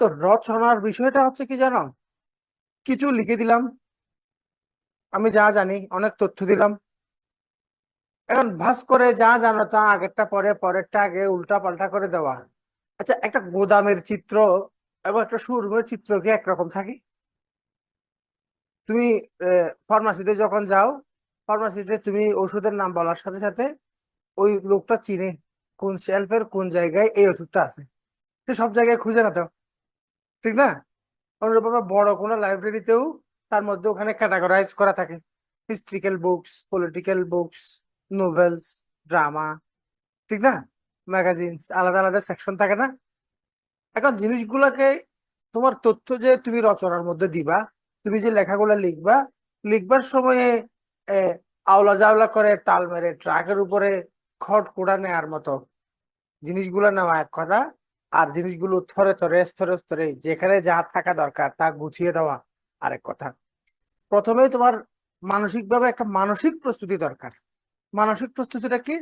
তো রচনার বিষয়টা হচ্ছে কি জানো? কিছু লিখে দিলাম। আমি যা জানি, অনেক তথ্য দিলাম। এখন ভাস করে যা জানো তা আগেরটা পরে, পরেরটা আগে উল্টা পাল্টা করে দেওয়া। আচ্ছা একটা গোদামের চিত্র এবং একটা শোরুমের চিত্র কি একরকম থাকে? তুমি ফার্মাসিতে যখন যাও, ফার্মাসিতে তুমি ওষুধের নাম বলার সাথে সাথে ওই লোকটা চিনে কোন শেলফের কোন জায়গায় এই ওষুধটা আছে। সে সব জায়গায় খুঁজে না তো? ঠিক না? অনুরূপভাবে বড় কোনো লাইব্রেরিতেও তার মধ্যে ওখানে ক্যাটাগরাইজ করা থাকে। Historical books political books novels drama ঠিক না? ম্যাগাজিনস আলাদা আলাদা সেকশন থাকে না? এখন জিনিসগুলোকে তোমার তথ্য যে তুমি রচনার মধ্যে দিবা, তুমি যে লেখাগুলো লিখবা, লিখবার সময়ে আওলা জাওলা করে তাল মেরে ট্রাকের উপরে খট কুড়া নেওয়ার মতো জিনিসগুলো নেওয়া এক কথা। আর জিনিসগুলো থরে থরে স্তরে স্তরে যেখানে যা থাকা দরকার তা গুছিয়ে দেওয়া আরেক কথা। প্রথমেই তোমার মানসিকভাবে একটা মানসিক প্রস্তুতি দরকার। মানসিক প্রস্তুতিটা কি?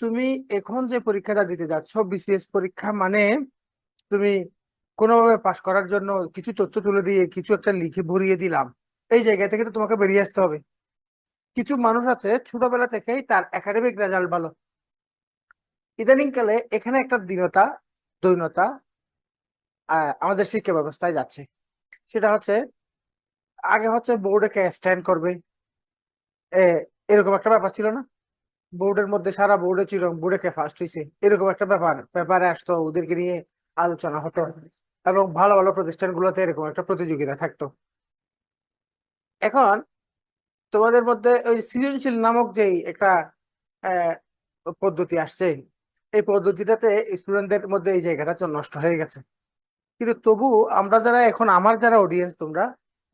তুমি এখন যে পরীক্ষাটা দিতে যাচ্ছ বিসিএস পরীক্ষা মানে তুমি কোনোভাবে পাশ করার জন্য কিছু তথ্য তুলে দিয়ে, কিছু একটা লিখে ভরিয়ে দিলাম, এই জায়গা থেকে তো তোমাকে বেরিয়ে আসতে হবে। কিছু মানুষ আছে, ছোটবেলা থেকেই তার একাডেমিক রেজাল্ট ভালো। ইদানিংকালে এখানে একটা দীনতা দৈনতা আমাদের শিক্ষা ব্যবস্থায় যাচ্ছে। সেটা হচ্ছে, আগে হচ্ছে বোর্ডে কে স্ট্যান্ড করবে। এরকম একটা ব্যাপার ছিল না? বোর্ডের মধ্যে সারা বোর্ডে ছিল বোর্ডে কে ফার্স্ট হয়েছে এরকম একটা ব্যাপার পেপারে আসতো, ওদেরকে নিয়ে আলোচনা হতো এবং ভালো ভালো প্রতিষ্ঠানগুলোতে এরকম একটা প্রতিযোগিতা থাকতো। এখন, তোমাদের মধ্যে ওই সৃজনশীল নামক যেই একটা পদ্ধতি আসছে এই পদ্ধতিটাতে স্টুডেন্টদের মধ্যে এই জায়গাটা নষ্ট হয়ে গেছে। কিন্তু তবু আমরা যারা এখন, আমার যারা অডিয়েন্স তোমরা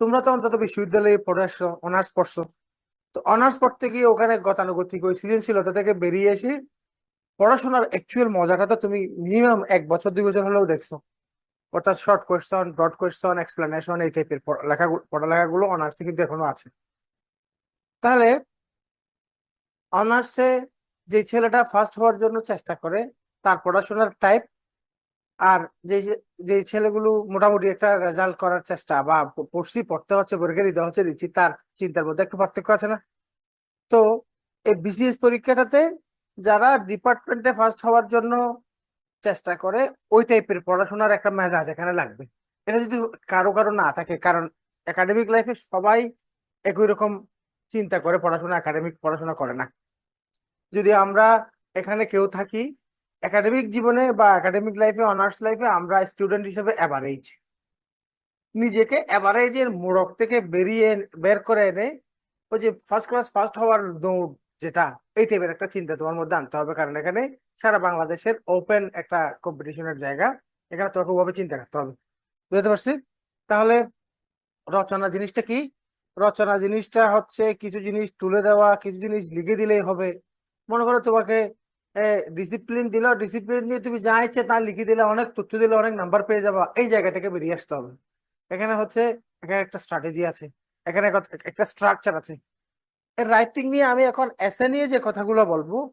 তোমরা তো অন্তত বিশ্ববিদ্যালয়ে পড়ে আসছো অনার্স পড়ছো। তো অনার্স পড়তে গিয়ে ওখানে গতানুগতিক ওই সৃজনশীলতা থেকে বেরিয়ে এসে পড়াশোনার অ্যাকচুয়াল মজাটা তো তুমি মিনিমাম এক বছর, দুই বছর হলেও দেখছ। অর্থাৎ short question broad question explanation এই টাইপের লেখা পড়ালেখাগুলো অনার্সে কিন্তু এখনও আছে। তাহলে অনার্সে যে ছেলেটা ফার্স্ট হওয়ার জন্য চেষ্টা করে, তার পড়াশোনার টাইপ আর যে যে ছেলেগুলো মোটামুটি একটা রেজাল্ট করার চেষ্টা বা পড়ছি, পড়তে হচ্ছে, পরীক্ষা দিতে হচ্ছে, দিচ্ছি, তার চিন্তার মধ্যে একটু পার্থক্য আছে না। তো এই বিসিএস পরীক্ষাটাতে যারা ডিপার্টমেন্টে ফার্স্ট হওয়ার জন্য চেষ্টা করে, ওই টাইপের পড়াশোনার একটা মেজাজ এখানে লাগবে। এটা যদি কারও কারও না থাকে, কারণ একাডেমিক লাইফে সবাই একই রকম চিন্তা করে পড়াশোনা একাডেমিক পড়াশোনা করে না। যদি আমরা এখানে কেউ থাকি একাডেমিক জীবনে বা একাডেমিক লাইফে অনার্স লাইফে আমরা স্টুডেন্ট হিসেবে অ্যাভারেজ নিজেকে অ্যাভারেজের মোড়ক থেকে বেরিয়ে, বের করে এনে, ওই যে ফার্স্ট ক্লাস ফার্স্ট হওয়ার দৌড় যেটা, এই টাইপের একটা চিন্তা তোমার মধ্যে আনতে হবে। কারণ এখানে সারা বাংলাদেশের ওপেন একটা কম্পিটিশনের জায়গা। এখানে তোমাকে ওভাবে চিন্তা করতে হবে। বুঝতে পারছি? তাহলে রচনা জিনিসটা কি? রচনা জিনিসটা হচ্ছে কিছু জিনিস তুলে দেওয়া, কিছু জিনিস লিখে দিলেই হবে। মনে করো তোমাকে ডিসিপ্লিন দিল ডিসিপ্লিন নিয়ে তুমি যা ইচ্ছে তা লিখে দিলে, অনেক তথ্য দিলে, অনেক নাম্বার পেয়ে যাবা, এই জায়গা থেকে বেরিয়ে আসতে হবে। এখানে হচ্ছে, এখানে একটা স্ট্র্যাটেজি আছে, এখানে এক- একটা স্ট্রাকচার আছে। রাইটিং নিয়ে আমি এখন এসে নিয়ে যে কথাগুলো বলব,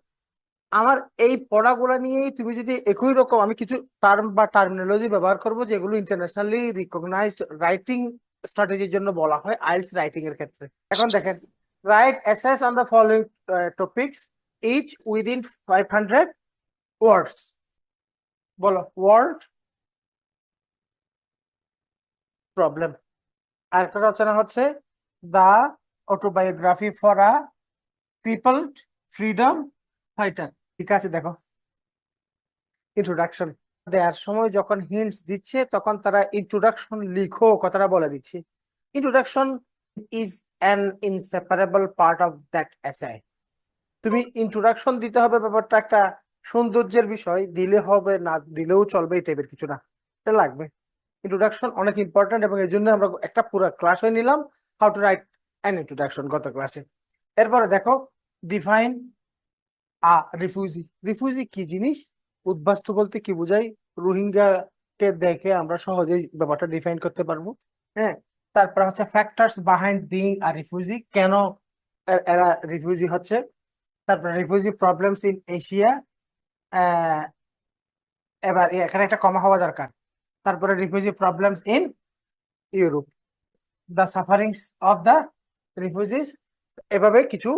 আমার এই পড়াগুলো নিয়েই তুমি যদি একই রকম, আমি কিছু টার্ম বা টার্মিনোলজি ব্যবহার করব, যেগুলো ইন্টারন্যাশনালি রিকগনাইজড রাইটিং স্ট্র্যাটেজির জন্য বলা হয় আইলস রাইটিং এর ক্ষেত্রে। এখন দেখেন write essays on the following topics within five hundred words বলো ওয়ার্ড প্রবলেম আর একটা রচনা হচ্ছে the autobiography for a people freedom fighter ঠিক আছে, দেখো। ইন্ট্রোডাকশন দেওয়ার সময় যখন হিন্টস দিচ্ছে, তখন তারা ইন্ট্রোডাকশন লিখো, কথাটা বলে দিচ্ছে। Introduction is an inseparable part of that essay তুমি ইন্ট্রোডাকশন দিতে হবে ব্যাপারটা একটা সৌন্দর্যের বিষয়, দিলে হবে না, দিলেও চলবে এই টাইপের কিছু না। এটা লাগবে। ইন্ট্রোডাকশন অনেক ইম্পর্ট্যান্ট এবং এই জন্য আমরা একটা পুরো ক্লাস হয়ে নিলাম how to write an introduction গত ক্লাসে এরপরে দেখো ডিফাইন আ রিফিউজি রিফিউজি কি জিনিস? উদ্বাস্তু বলতে কি বোঝায়? রোহিঙ্গাকে দেখে আমরা সহজেই ব্যাপারটা ডিফাইন করতে পারব। হ্যাঁ তারপর হচ্ছে factors behind being a refugee কেন এরা রিফিউজি হচ্ছে? তারপর রিফিউজি প্রবলেমস ইন এশিয়া এবার এখানে একটা কমা হওয়া দরকার। তারপরে refugee problems in Europe the sufferings of the refugees এভাবে কিছু